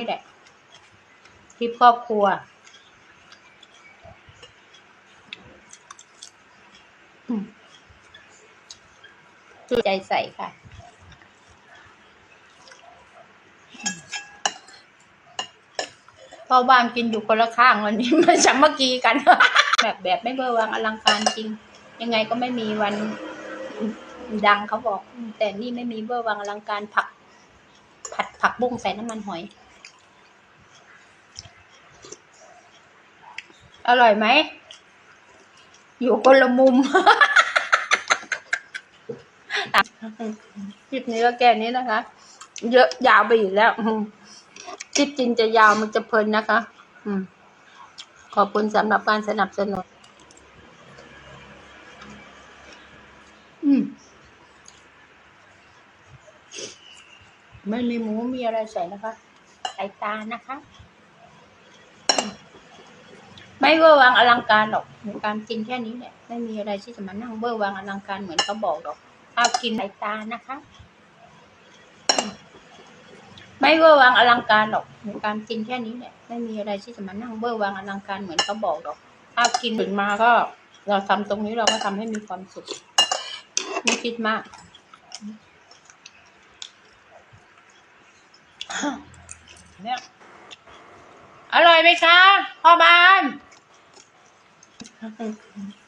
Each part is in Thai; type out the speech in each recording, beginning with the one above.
นี่แหละ คลิปครอบครัวอืมใจใส่ค่ะ พ่อบ้านกินอยู่คนละข้างวันนี้มาสามัคคีกัน แบบแบบไม่เบอร์วางอลังการจริง ยังไงก็ไม่มีวันดังเขาบอก แต่นี่ไม่มีเบอร์วางอลังการผัก ผัดผักบุ้งใส่น้ำมันหอย อร่อยไหม อยู่คนละมุม คลิปนี้ก็แก่นี้นะคะ เยอะยาวไปอีกแล้วอืมคลิปจริงจะยาวมันจะเพลินนะคะ อืมขอบคุณสำหรับการสนับสนุน อืมไม่มีหมูมีอะไรใส่นะคะ ใส่ตานะคะอืม ไม่เวอร์วังอลังการหรอกในการกินแค่นี้แหละไม่มีอะไรที่จะมานั่งเวอร์วังอลังการเหมือนเขาบอกหรอกถ้ากินใส่ตานะคะ ไม่เวอร์วังอลังการหรอกในการกินแค่นี้แหละไม่มีอะไรที่จะมานั่งเวอร์วังอลังการเหมือนเขาบอกหรอกถ้ากินถึงมาก็ เราทำตรงนี้เราก็ทำให้มีความสุขไม่คิดมากเนี่ยอร่อยไหมคะพ่อบ้าน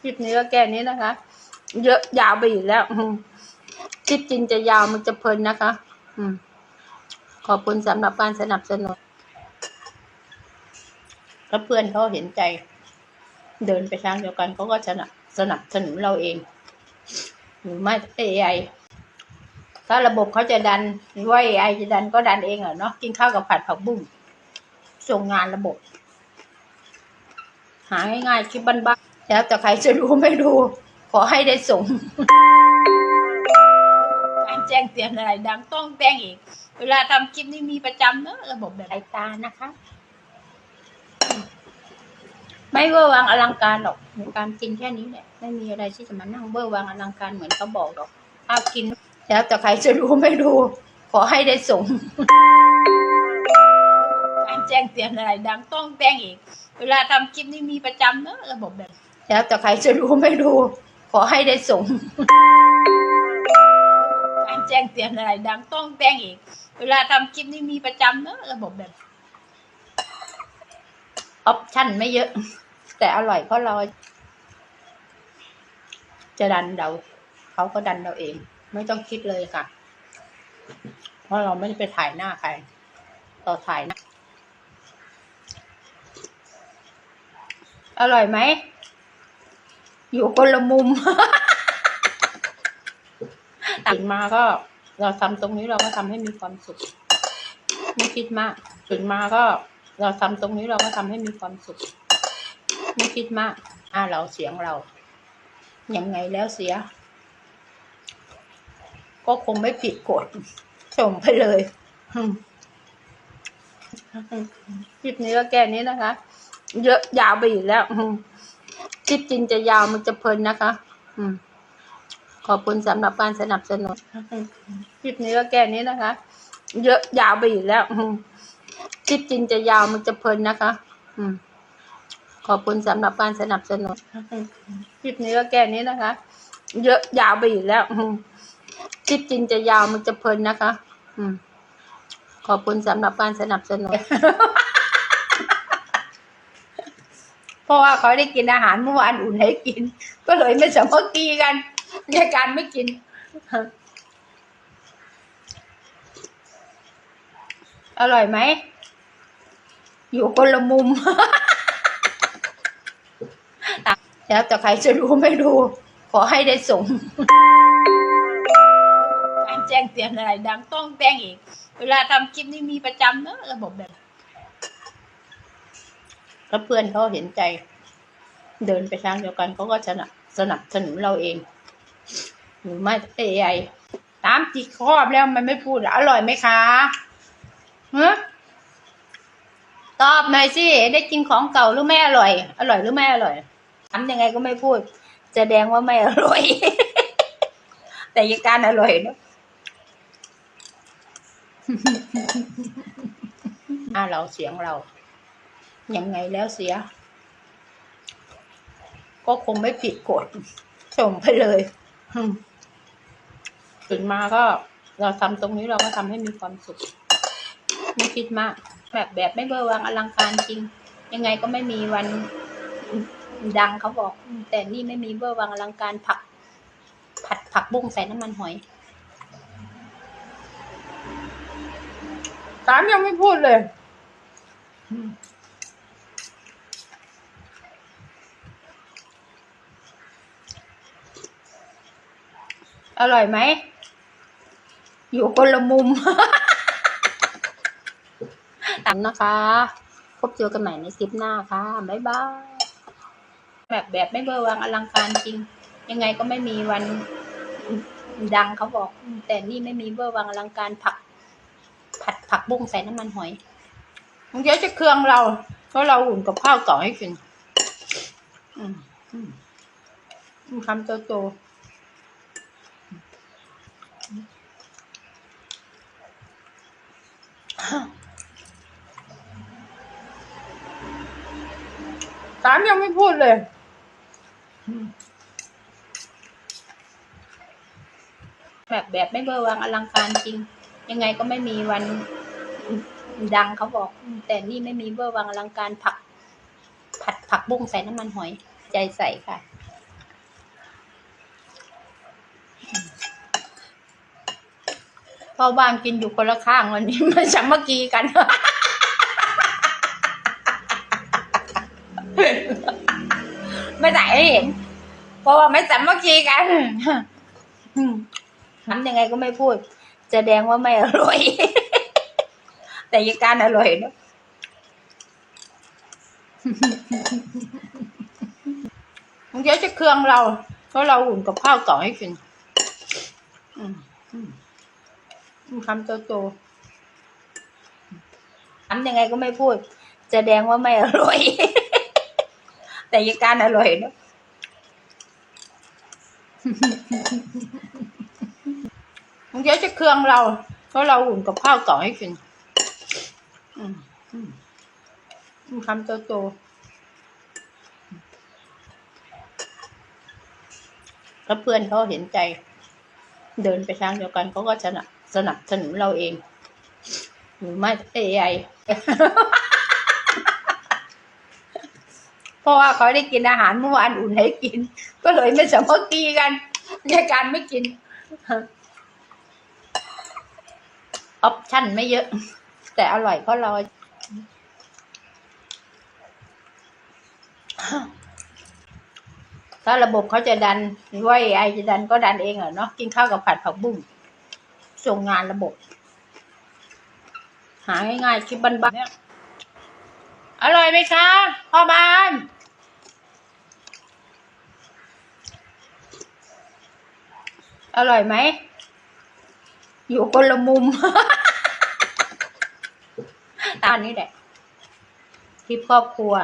คลิปนี้ก็แก่นี้นะคะ เยอะยาวไปอีกแล้วคลิปจริงจะยาวมันจะเพลินนะคะ อืม ขอบคุณสำหรับการสนับสนุนถ้าเพื่อนเขาเห็นใจ เดินไปทางเดียวกันเขาก็สนับสนับสนุนเราเอง หรือไม่เอไอถ้าระบบเขาจะดันว่าไอจะดันก็ดันเองเหรอเนาะกินข้าวกับผัดผักบุ้งส่งงานระบบ หาง่ายๆคลิปบ้านๆแล้วแต่ใครจะดูไม่ดู ขอให้ได้ส่งการแจ้งเตือนอะไรดังต้องแจ้งอีก เวลาทำคลิปนี่มีประจำเนอะระบบแบบสายตานะคะ ไม่เวอร์วังอลังการหรอกในการกินแค่นี้แหละไม่มีอะไรที่จะมานั่งเวอร์วังอลังการเหมือนเขาบอกหรอกถ้ากิน แล้วแต่ใครจะดูไม่ดู ขอให้ได้ส่ง การแจ้งเตือนอะไรดังต้องแจ้งอีก เวลาทำคลิปนี่มีประจำเนอะระบบแบบแล้วแต่ใครจะดูไม่ดูขอให้ได้ส่งการแจ้งเตือนอะไรดังต้องแจ้งอีก เวลาทำคลิปนี่มีประจำเนอะระบบแบบออปชั่นไม่เยอะ แต่อร่อยเพราะเราจะดันเราเขาก็ดันเราเอง ไม่ต้องคิดเลยค่ะ เพราะเราไม่ได้ไปถ่ายหน้าใครเราถ่ายหน้า อร่อยไหม อยู่คนละมุม ตื่นมาก็ เราทำตรงนี้เราก็ทำให้มีความสุข ไม่คิดมากตื่นมาก็ เราทำตรงนี้เราก็ทำให้มีความสุข ไม่คิดมาก อ่าเราเสียงเรา ยังไงแล้วเสีย ก็คงไม่ผิดกฎส่งไปเลยอืมคลิปนี้ก็แก่นี้นะคะ เยอะยาวไปอีกแล้วคลิปจริงจะยาวมันจะเพลินนะคะ อืมขอบคุณสำหรับการสนับสนุนคลิปนี้ก็แก่นี้นะคะ เยอะยาวไปอีกแล้วคลิปจริงจะยาวมันจะเพลินนะคะ อืมขอบคุณสำหรับการสนับสนุนคลิปนี้ก็แก่นี้นะคะ เยอะยาวไปอีกแล้วคลิปจริงจะยาวมันจะเพลินนะคะ อืมขอบคุณสำหรับการสนับสนุน เพ ราะว่าเขาได้กินอาหารเมื่อวานอุ่นให้กิน ก็เลยไม่สามัคคีกันในการไม่กินอร่อยไหม อยู่คนละมุม แล้วแต่ใครจะดูไม่ดูขอให้ได้ส่ง การแจ้งเตือนอะไรดังต้องแจ้งอีก เวลาทำคลิปนี่มีประจำเนอะระบบแบบ ถ้าเพื่อนเขาเห็นใจ เดินไปทางเดียวกันเขาก็สนับสนับสนุนเราเองหรือไม่เอไอตามจิกครอบแล้วมันไม่พูดอร่อยไหมคะฮะตอบหน่อยสิได้กินของเก่าหรือไม่อร่อย อร่อยหรือไม่อร่อยทำยังไงก็ไม่พูดแสดงว่าไม่อร่อย แต่ยังการอร่อยเนอะหน้าเราเสียงเรา ยังไงแล้วเสีย ก็คงไม่ผิดกฎส่งไปเลยอืมตื่นมาก็เราทำตรงนี้เราก็ทำให้มีความสุข ไม่คิดมาก แบบแบบไม่เบอร์วางอลังการจริง ยังไงก็ไม่มีวันดังเขาบอก แต่นี่ไม่มีเบอร์วางอลังการผัก ผัดผักบุ้งใส่น้ำมันหอยสามยังไม่พูดเลย อร่อยไหม อยู่คนละมุม ตามนะคะ พบเจอกันใหม่ในคลิปหน้าค่ะ บ๊ายบาย แบบแบบไม่เบอร์วางอลังการจริง ยังไงก็ไม่มีวันดังเขาบอก แต่นี่ไม่มีเบอร์วางอลังการผัก ผัดผักบุ้งใส่น้ำมันหอยมันเดี๋ยวจะเครื่องเรา เพราะเราอุ่นกับข้าวต่อให้กิน อืมอืมอืมคำโตโต สามยังไม่พูดเลยแบบแบบไม่เบอร์วางอลังการจริง ยังไงก็ไม่มีวันดังเขาบอก แต่นี่ไม่มีเบอร์วางอลังการผัก ผัดผักบุ้งใส่น้ำมันหอย ใจใส่ค่ะ พ่อบ้านกินอยู่คนละข้างวันนี้มาสามัคคีกัน ไม่ใส่เห็นเพราะว่าไม่สามัคคีกันทำยังไงก็ไม่พูดจะแดงว่าไม่อร่อย แต่ยาการอร่อยเนอะมันเดี๋ยวจะเครื่องเราเพราะเราอุ่นกับข้าวต่อให้กิน อืมอืมอืม คำโตโตทำยังไงก็ไม่พูดจะแดงว่าไม่อร่อย แต่ยาการอร่อยเนอะมันเดี๋ยวจะเครื่องเรา เพราะเราอุ่นกับข้าวต่อให้กินมอืมอืมคำโตโตถ้าเพื่อนเขาเห็นใจ เดินไปทางเดียวกันเขาก็สนับ สนับสนุนเราเอง หรือไม่เอไอเพราะว่าเขาได้กินอาหารเมื่อวานอุ่นให้กิน ก็เลยไม่สามัคคีกันในการไม่กินออปชั่นไม่เยอะ แต่อร่อยเพราะเราถ้าระบบเขาจะดันว่าไอจะดันก็ดันเองเหรอเนาะกินข้าวกับผัดผักบุ้ง ส่งงานระบบ หาง่ายๆคลิปบ้านๆเนี่ยอร่อยไหมคะพ่อบ้านอร่อยไหม อยู่คนละมุม ตอนนี้แหละคลิปครอบครัว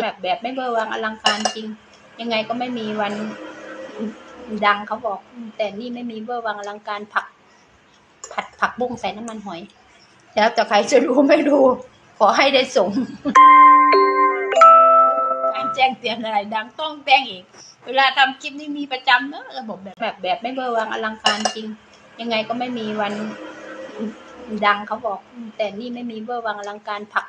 แบบแบบไม่เบอร์วางอลังการจริง ยังไงก็ไม่มีวันดังเขาบอก แต่นี่ไม่มีเบอร์วางอลังการผัก ผัดผักบุ้งใส่น้ำมันหอย แล้วแต่ใครจะรู้ไม่รู้ ขอให้ได้ส่งการแจ้งเตือนอะไร ดังต้องแจ้งอีก เวลาทำคลิปนี่มีประจำเนอะระบบแบบแบบแบบไม่เบอร์วางอลังการจริง ยังไงก็ไม่มีวันดังเขาบอก แต่นี่ไม่มีเบอร์วางอลังการผัก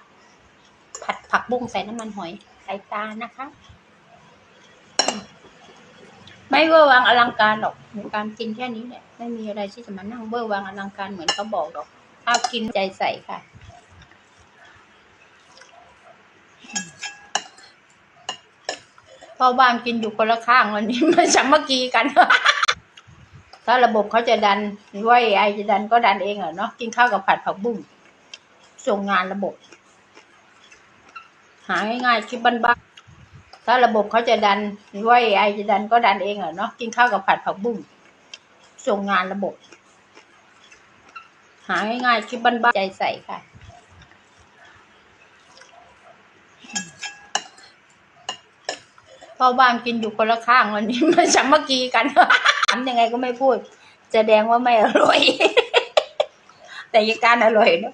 ผัดผักบุ้งใส่น้ำมันหอย สายตานะคะ ไม่เบอร์วางอลังการหรอกในการกินแค่นี้แหละไม่มีอะไรที่จะมานั่งเบอร์วางอลังการเหมือนเขาบอกหรอกถ้ากินใจใส่ค่ะพ่อบ้านกินอยู่คนละข้างวันนี้มาสามัคคีกัน ถ้าระบบเขาจะดันว่าไอจะดันก็ดันเองเหรอเนาะกินข้าวกับผัดผักบุ้งส่งงานระบบ หาง่ายๆคลิปบ้านๆถ้าระบบเขาจะดันว่าไอจะดันก็ดันเองเหรอเนาะกินข้าวกับผัดผักบุ้งส่งงานระบบ หาง่ายๆคลิปบ้านๆใจใส่ค่ะพ่อบ้านกินอยู่คนละข้างวันนี้มาสามัคคีกันามยังไงก็ไม่พูดแสดงว่าไม่อร่อย แต่ยายการอร่อยเนอะ